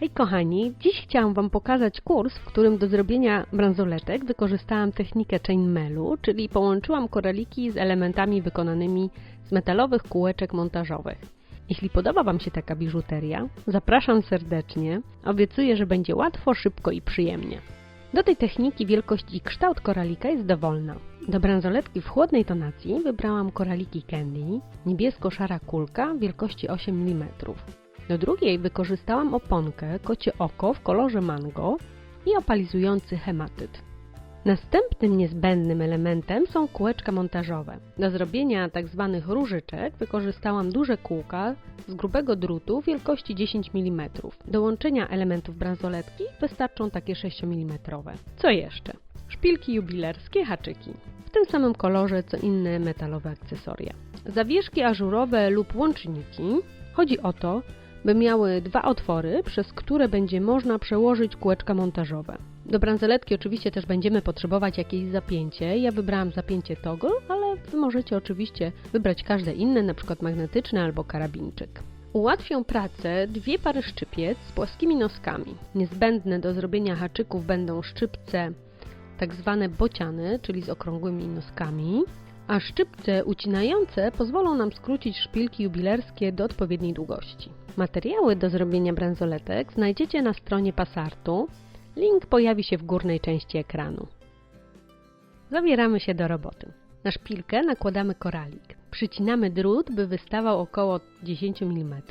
Hej kochani, dziś chciałam Wam pokazać kurs, w którym do zrobienia bransoletek wykorzystałam technikę chainmailu, czyli połączyłam koraliki z elementami wykonanymi z metalowych kółeczek montażowych. Jeśli podoba Wam się taka biżuteria, zapraszam serdecznie. Obiecuję, że będzie łatwo, szybko i przyjemnie. Do tej techniki wielkość i kształt koralika jest dowolna. Do bransoletki w chłodnej tonacji wybrałam koraliki Candy, niebiesko-szara kulka wielkości 8 mm. Do drugiej wykorzystałam oponkę kocie oko w kolorze mango i opalizujący hematyt. Następnym niezbędnym elementem są kółeczka montażowe. Do zrobienia tzw. różyczek wykorzystałam duże kółka z grubego drutu wielkości 10 mm. Do łączenia elementów bransoletki wystarczą takie 6 mm. Co jeszcze? Szpilki jubilerskie, haczyki. W tym samym kolorze co inne metalowe akcesoria. Zawieszki ażurowe lub łączniki. Chodzi o to, by miały dwa otwory, przez które będzie można przełożyć kółeczka montażowe. Do bransoletki oczywiście też będziemy potrzebować jakieś zapięcie. Ja wybrałam zapięcie toggle, ale Wy możecie oczywiście wybrać każde inne, np. magnetyczne albo karabinczyk. Ułatwią pracę dwie pary szczypiec z płaskimi noskami. Niezbędne do zrobienia haczyków będą szczypce tak zwane bociany, czyli z okrągłymi noskami, a szczypce ucinające pozwolą nam skrócić szpilki jubilerskie do odpowiedniej długości. Materiały do zrobienia bransoletek znajdziecie na stronie Passartu. Link pojawi się w górnej części ekranu. Zabieramy się do roboty. Na szpilkę nakładamy koralik. Przycinamy drut, by wystawał około 10 mm.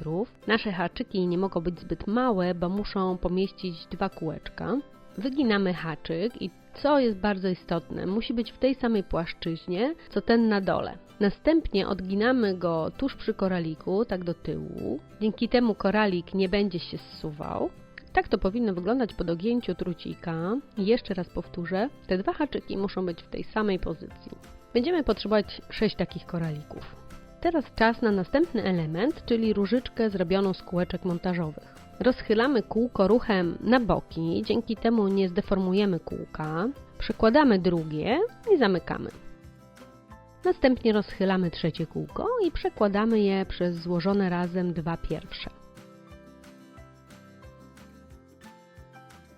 Nasze haczyki nie mogą być zbyt małe, bo muszą pomieścić dwa kółeczka. Wyginamy haczyk i co jest bardzo istotne, musi być w tej samej płaszczyźnie, co ten na dole. Następnie odginamy go tuż przy koraliku, tak do tyłu. Dzięki temu koralik nie będzie się zsuwał. Tak to powinno wyglądać po dogięciu trucika. Jeszcze raz powtórzę, te dwa haczyki muszą być w tej samej pozycji. Będziemy potrzebować 6 takich koralików. Teraz czas na następny element, czyli różyczkę zrobioną z kółeczek montażowych. Rozchylamy kółko ruchem na boki, dzięki temu nie zdeformujemy kółka. Przekładamy drugie i zamykamy. Następnie rozchylamy trzecie kółko i przekładamy je przez złożone razem dwa pierwsze.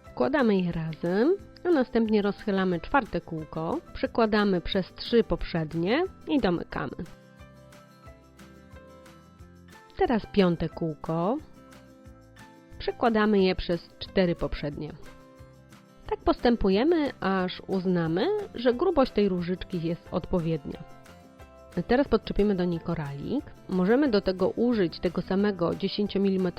Wkładamy je razem, a następnie rozchylamy czwarte kółko, przekładamy przez trzy poprzednie i domykamy. Teraz piąte kółko, przekładamy je przez cztery poprzednie. Tak postępujemy, aż uznamy, że grubość tej różyczki jest odpowiednia. Teraz podczepimy do niej koralik. Możemy do tego użyć tego samego 10 mm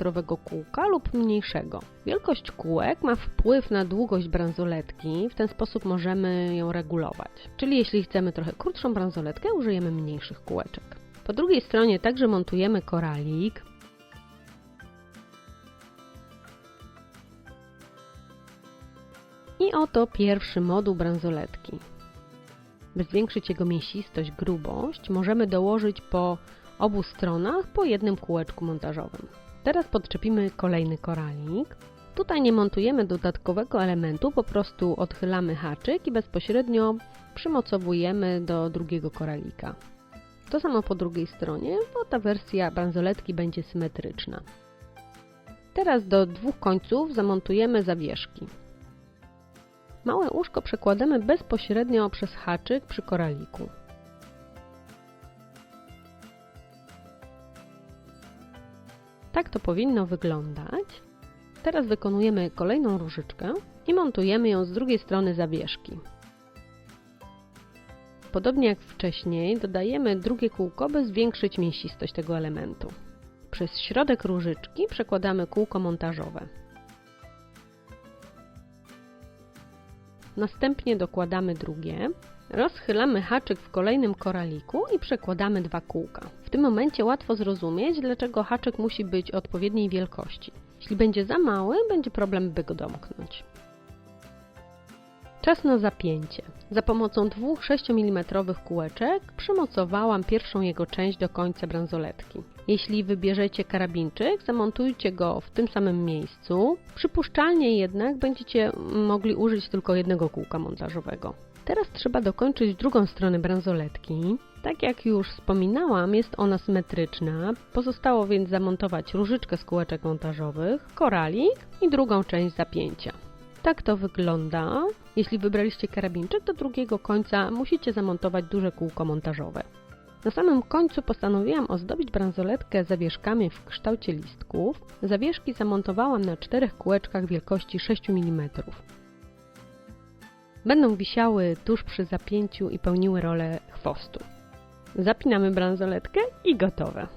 kółka lub mniejszego. Wielkość kółek ma wpływ na długość bransoletki, w ten sposób możemy ją regulować. Czyli jeśli chcemy trochę krótszą bransoletkę, użyjemy mniejszych kółeczek. Po drugiej stronie także montujemy koralik. I oto pierwszy moduł bransoletki. By zwiększyć jego mięsistość, grubość, możemy dołożyć po obu stronach po jednym kółeczku montażowym. Teraz podczepimy kolejny koralik. Tutaj nie montujemy dodatkowego elementu, po prostu odchylamy haczyk i bezpośrednio przymocowujemy do drugiego koralika. To samo po drugiej stronie, bo ta wersja bransoletki będzie symetryczna. Teraz do dwóch końców zamontujemy zawieszki. Małe łóżko przekładamy bezpośrednio przez haczyk przy koraliku. Tak to powinno wyglądać. Teraz wykonujemy kolejną różyczkę i montujemy ją z drugiej strony zawieszki. Podobnie jak wcześniej, dodajemy drugie kółko, by zwiększyć mięsistość tego elementu. Przez środek różyczki przekładamy kółko montażowe. Następnie dokładamy drugie, rozchylamy haczyk w kolejnym koraliku i przekładamy dwa kółka. W tym momencie łatwo zrozumieć, dlaczego haczyk musi być odpowiedniej wielkości. Jeśli będzie za mały, będzie problem, by go domknąć. Czas na zapięcie. Za pomocą dwóch 6 mm kółeczek przymocowałam pierwszą jego część do końca bransoletki. Jeśli wybierzecie karabinczyk, zamontujcie go w tym samym miejscu. Przypuszczalnie jednak będziecie mogli użyć tylko jednego kółka montażowego. Teraz trzeba dokończyć drugą stronę bransoletki. Tak jak już wspominałam, jest ona symetryczna. Pozostało więc zamontować różyczkę z kółeczek montażowych, koralik i drugą część zapięcia. Tak to wygląda. Jeśli wybraliście karabinczyk, do drugiego końca musicie zamontować duże kółko montażowe. Na samym końcu postanowiłam ozdobić bransoletkę zawieszkami w kształcie listków. Zawieszki zamontowałam na czterech kółeczkach wielkości 6 mm. Będą wisiały tuż przy zapięciu i pełniły rolę chwostu. Zapinamy bransoletkę i gotowe.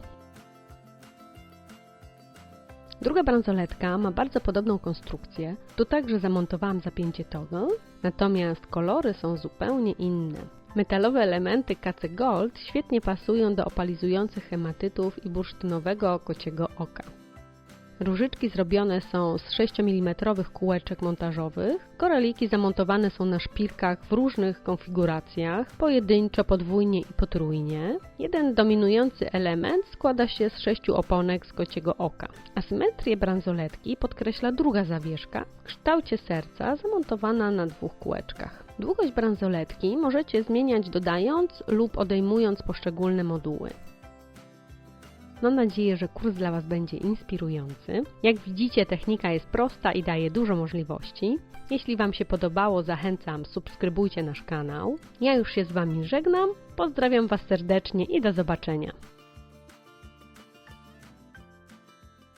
Druga bransoletka ma bardzo podobną konstrukcję. Tu także zamontowałam zapięcie toggle, natomiast kolory są zupełnie inne. Metalowe elementy KC Gold świetnie pasują do opalizujących hematytów i bursztynowego kociego oka. Różyczki zrobione są z 6 mm kółeczek montażowych. Koraliki zamontowane są na szpilkach w różnych konfiguracjach, pojedynczo, podwójnie i potrójnie. Jeden dominujący element składa się z sześciu oponek z kociego oka. Asymetrię bransoletki podkreśla druga zawieszka w kształcie serca zamontowana na dwóch kółeczkach. Długość bransoletki możecie zmieniać dodając lub odejmując poszczególne moduły. Mam nadzieję, że kurs dla Was będzie inspirujący. Jak widzicie, technika jest prosta i daje dużo możliwości. Jeśli Wam się podobało, zachęcam, subskrybujcie nasz kanał. Ja już się z Wami żegnam, pozdrawiam Was serdecznie i do zobaczenia.